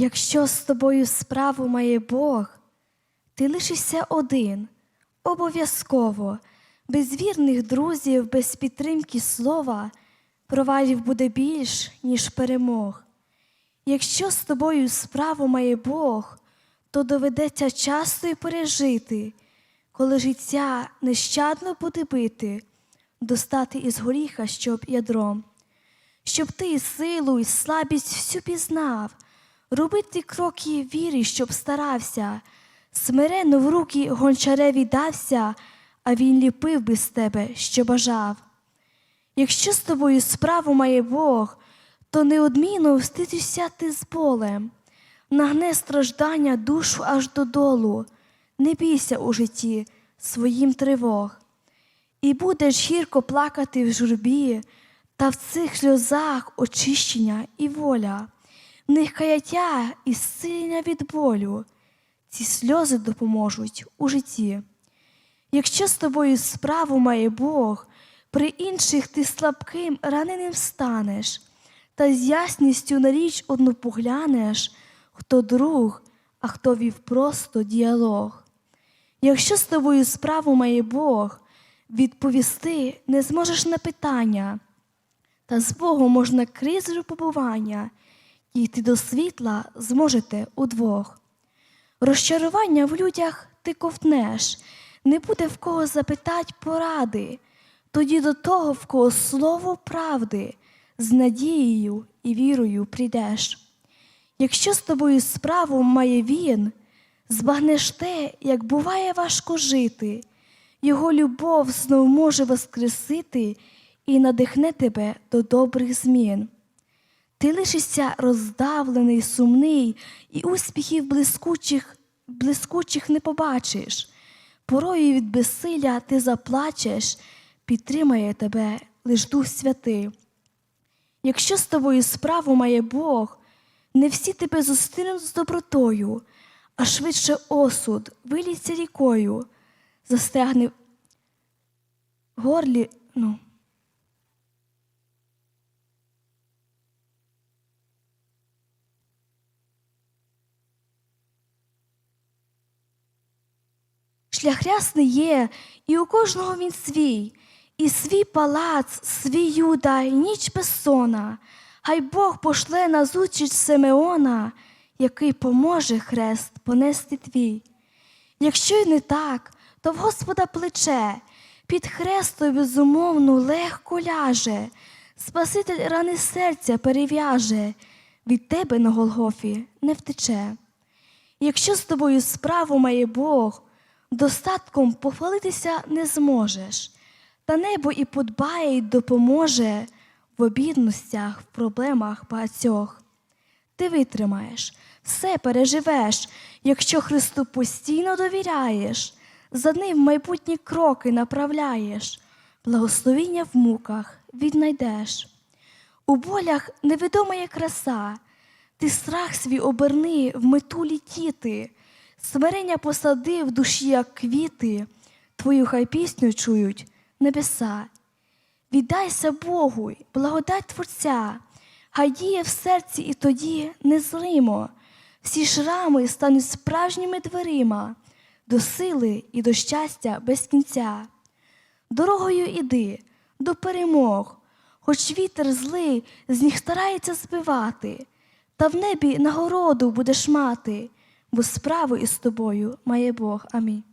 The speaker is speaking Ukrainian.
Якщо з тобою справу має Бог, ти лишишся один, обов'язково, без вірних друзів, без підтримки слова, провалів буде більш, ніж перемог. Якщо з тобою справу має Бог, то доведеться часто й пережити, коли життя нещадно буде бити, достати із горіха, щоб ядром, щоб ти і силу, і слабість всю пізнав, робити кроки віри, щоб старався, смиренно в руки гончареві дався, а він ліпив би з тебе, що бажав. Якщо з тобою справу має Бог, то неодмінно вститися ти з болем, нагне страждання душу аж додолу, не бійся у житті своїм тривог. І будеш гірко плакати в журбі, та в цих сльозах очищення і воля, них каяття і зцілення від болю. Ці сльози допоможуть у житті. Якщо з тобою справу має Бог, при інших ти слабким раненим станеш, та з ясністю на річ одну поглянеш, хто друг, а хто вів просто діалог. Якщо з тобою справу має Бог, відповісти не зможеш на питання, та з Богом можна крізь випробування, йти до світла зможете удвох. Розчарування в людях ти ковтнеш, не буде в кого запитать поради, тоді до того, в кого слово правди, з надією і вірою прийдеш. Якщо з тобою справу має він, збагнеш те, як буває важко жити, його любов знов може воскресити і надихне тебе до добрих змін. Ти лишишся роздавлений, сумний, і успіхів блискучих, блискучих не побачиш. Порою від безсилля ти заплачеш, підтримає тебе лиш Дух Святий. Якщо з тобою справу має Бог, не всі тебе зустрінуть з добротою, а швидше осуд виліться рікою, застягне в горлі. ну. Шлях рясний є, і у кожного він свій, і свій палац, свій юда, і ніч безсона. Хай Бог пошле на зустріч Симеона, який поможе хрест понести твій. Якщо й не так, то в Господа плече, під хрестою безумовно легко ляже, Спаситель рани серця перев'яже, від тебе на Голгофі не втече. Якщо з тобою справу має Бог, достатком похвалитися не зможеш, та небо і подбає, і допоможе в обідностях, в проблемах багатьох. Ти витримаєш, все переживеш, якщо Христу постійно довіряєш, за ним майбутні кроки направляєш, благословіння в муках віднайдеш. У болях невідома є краса, ти страх свій оберни в мету літіти, смирення посади в душі, як квіти, твою хай пісню чують небеса. Віддайся Богу, благодать Творця, хай діє в серці і тоді незримо. Всі шрами стануть справжніми дверима до сили і до щастя без кінця. Дорогою іди до перемог, хоч вітер злий з них старається збивати, та в небі нагороду будеш мати, бо справу із тобою має Бог. Амінь.